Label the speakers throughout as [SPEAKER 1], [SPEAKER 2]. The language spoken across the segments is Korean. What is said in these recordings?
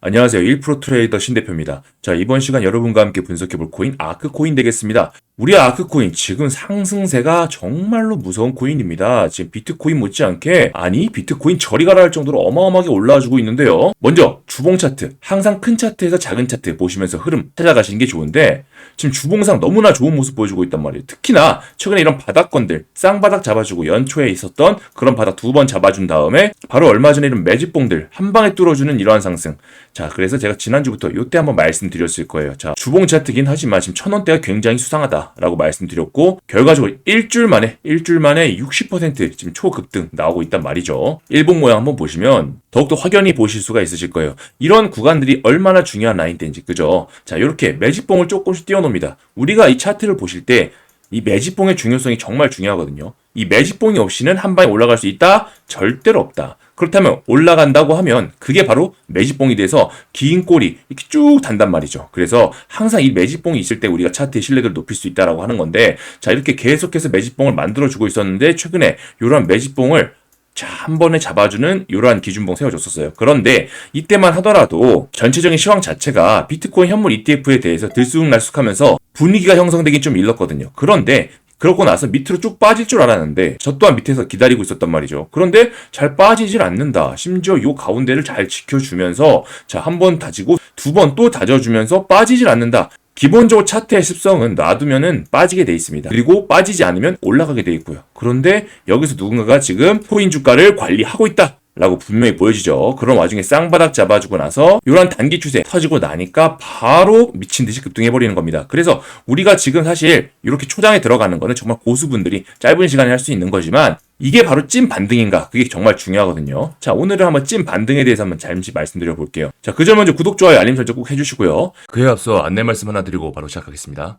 [SPEAKER 1] 안녕하세요. 1프로 트레이더 신 대표입니다. 자, 이번 시간 여러분과 함께 분석해 볼 코인 아크 코인 되겠습니다. 우리 아크코인 지금 상승세가 정말로 무서운 코인입니다. 지금 비트코인 못지않게 아니 비트코인 저리 가라 할 정도로 어마어마하게 올라와주고 있는데요. 먼저 주봉 차트 항상 큰 차트에서 작은 차트 보시면서 흐름 찾아가시는 게 좋은데 지금 주봉상 너무나 좋은 모습 보여주고 있단 말이에요. 특히나 최근에 이런 바닥권들 쌍바닥 잡아주고 연초에 있었던 그런 바닥 두 번 잡아준 다음에 바로 얼마 전에 이런 매집봉들 한 방에 뚫어주는 이러한 상승. 자, 그래서 제가 지난주부터 요때 한번 말씀드렸을 거예요. 자, 주봉 차트긴 하지만 지금 천 원대가 굉장히 수상하다 라고 말씀드렸고 결과적으로 일주일 만에 일주일 만에 60% 지금 초급등 나오고 있단 말이죠. 일봉 모양 한번 보시면 더욱더 확연히 보실 수가 있으실 거예요. 이런 구간들이 얼마나 중요한 라인대인지 그죠? 자, 이렇게 매집봉을 조금씩 띄워놓습니다. 우리가 이 차트를 보실 때 이 매집봉의 중요성이 정말 중요하거든요. 이 매집봉이 없이는 한 방에 올라갈 수 있다? 절대로 없다. 그렇다면 올라간다고 하면 그게 바로 매집봉이 돼서 긴 꼬리 이렇게 쭉 단단 말이죠. 그래서 항상 이 매집봉이 있을 때 우리가 차트의 신뢰도를 높일 수 있다라고 하는 건데 자 이렇게 계속해서 매집봉을 만들어 주고 있었는데 최근에 이러한 매집봉을 자, 한 번에 잡아주는 이러한 기준봉 세워줬었어요. 그런데 이때만 하더라도 전체적인 시황 자체가 비트코인 현물 ETF에 대해서 들쑥날쑥하면서 분위기가 형성되긴 좀 일렀거든요. 그런데 그러고 나서 밑으로 쭉 빠질 줄 알았는데 저 또한 밑에서 기다리고 있었단 말이죠. 그런데 잘 빠지질 않는다. 심지어 요 가운데를 잘 지켜주면서 자, 한 번 다지고 두 번 또 다져주면서 빠지질 않는다. 기본적으로 차트의 습성은 놔두면은 빠지게 돼 있습니다. 그리고 빠지지 않으면 올라가게 돼 있고요. 그런데 여기서 누군가가 지금 코인 주가를 관리하고 있다. 라고 분명히 보여지죠. 그런 와중에 쌍바닥 잡아주고 나서 이런 단기 추세 터지고 나니까 바로 미친 듯이 급등해버리는 겁니다. 그래서 우리가 지금 사실 이렇게 초장에 들어가는 거는 정말 고수분들이 짧은 시간에 할 수 있는 거지만 이게 바로 찐 반등인가? 그게 정말 중요하거든요. 자, 오늘은 한번 찐 반등에 대해서 한번 잠시 말씀드려 볼게요. 자, 그 점 먼저 구독, 좋아요, 알림 설정 꼭 해주시고요. 그에 앞서 안내 말씀 하나 드리고 바로 시작하겠습니다.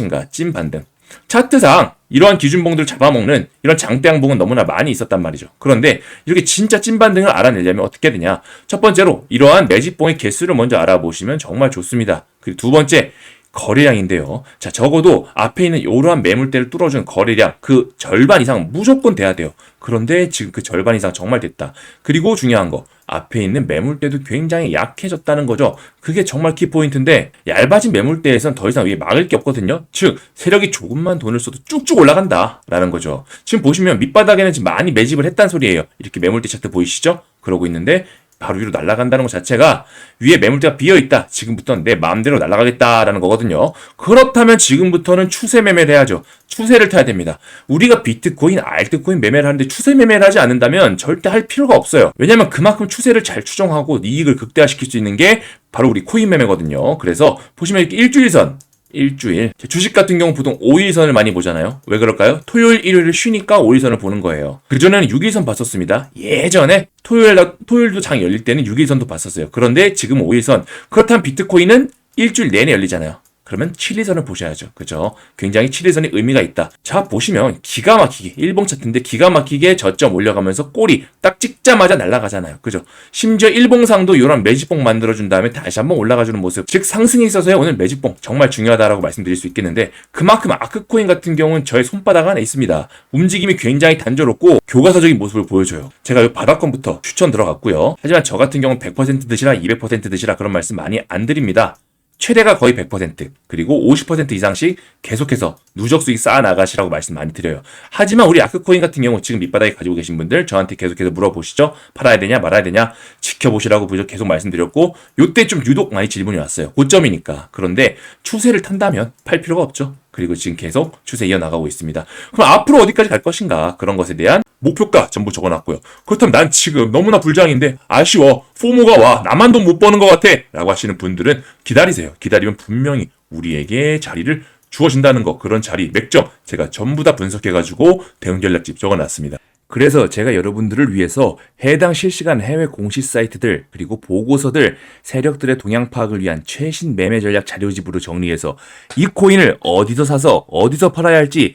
[SPEAKER 1] 인가? 찐 반 등. 차트상 이러한 기준봉들을 잡아먹는 이런 장대양봉은 너무나 많이 있었단 말이죠. 그런데 이렇게 진짜 찐반등을 알아내려면 어떻게 되냐? 첫 번째로 이러한 매집봉의 개수를 먼저 알아보시면 정말 좋습니다. 그리고 두 번째 거래량인데요. 자, 적어도 앞에 있는 이러한 매물대를 뚫어준 거래량 그 절반 이상 무조건 돼야 돼요. 그런데 지금 그 절반 이상 정말 됐다. 그리고 중요한 거 앞에 있는 매물대도 굉장히 약해졌다는 거죠. 그게 정말 키포인트인데 얇아진 매물대에선 더 이상 위에 막을 게 없거든요. 즉 세력이 조금만 돈을 써도 쭉쭉 올라간다라는 거죠. 지금 보시면 밑바닥에는 지금 많이 매집을 했단 소리예요. 이렇게 매물대 차트 보이시죠? 그러고 있는데 바로 위로 날아간다는 것 자체가 위에 매물대가 비어 있다. 지금부터는 내 마음대로 날아가겠다라는 거거든요. 그렇다면 지금부터는 추세 매매를 해야죠. 추세를 타야 됩니다. 우리가 비트코인, 알트코인 매매를 하는데 추세 매매를 하지 않는다면 절대 할 필요가 없어요. 왜냐하면 그만큼 추세를 잘 추정하고 이익을 극대화시킬 수 있는 게 바로 우리 코인 매매거든요. 그래서 보시면 이렇게 일주일선 일주일. 주식 같은 경우 보통 5일선을 많이 보잖아요. 왜 그럴까요? 토요일, 일요일을 쉬니까 5일선을 보는 거예요. 그전에는 6일선 봤었습니다. 예전에 토요일, 토요일도 장 열릴 때는 6일선도 봤었어요. 그런데 지금 5일선. 그렇다면 비트코인은 일주일 내내 열리잖아요. 그러면 7일선을 보셔야죠. 그죠? 굉장히 7일선이 의미가 있다. 자, 보시면 기가 막히게, 일봉 차트인데 기가 막히게 저점 올려가면서 꼬리 딱 찍자마자 날아가잖아요. 그죠? 심지어 일봉상도 이런 매집봉 만들어준 다음에 다시 한번 올라가주는 모습. 즉, 상승에 있어서의 오늘 매집봉 정말 중요하다라고 말씀드릴 수 있겠는데 그만큼 아크코인 같은 경우는 저의 손바닥 안에 있습니다. 움직임이 굉장히 단조롭고 교과서적인 모습을 보여줘요. 제가 이 바닥권부터 추천 들어갔고요. 하지만 저 같은 경우는 100% 드시라, 200% 드시라 그런 말씀 많이 안 드립니다. 최대가 거의 100% 그리고 50% 이상씩 계속해서 누적 수익 쌓아 나가시라고 말씀 많이 드려요. 하지만 우리 아크코인 같은 경우 지금 밑바닥에 가지고 계신 분들 저한테 계속해서 물어보시죠. 팔아야 되냐 말아야 되냐 지켜보시라고 계속 말씀드렸고 요때 좀 유독 많이 질문이 왔어요. 고점이니까. 그런데 추세를 탄다면 팔 필요가 없죠. 그리고 지금 계속 추세 이어나가고 있습니다. 그럼 앞으로 어디까지 갈 것인가 그런 것에 대한 목표가 전부 적어놨고요. 그렇다면 난 지금 너무나 불장인데 아쉬워. 포모가 와. 나만 돈 못 버는 것 같아. 라고 하시는 분들은 기다리세요. 기다리면 분명히 우리에게 자리를 주어진다는 거 그런 자리 맥점 제가 전부 다 분석해가지고 대응 전략집 적어놨습니다. 그래서 제가 여러분들을 위해서 해당 실시간 해외 공시 사이트들 그리고 보고서들 세력들의 동향 파악을 위한 최신 매매 전략 자료집으로 정리해서 이 코인을 어디서 사서 어디서 팔아야 할지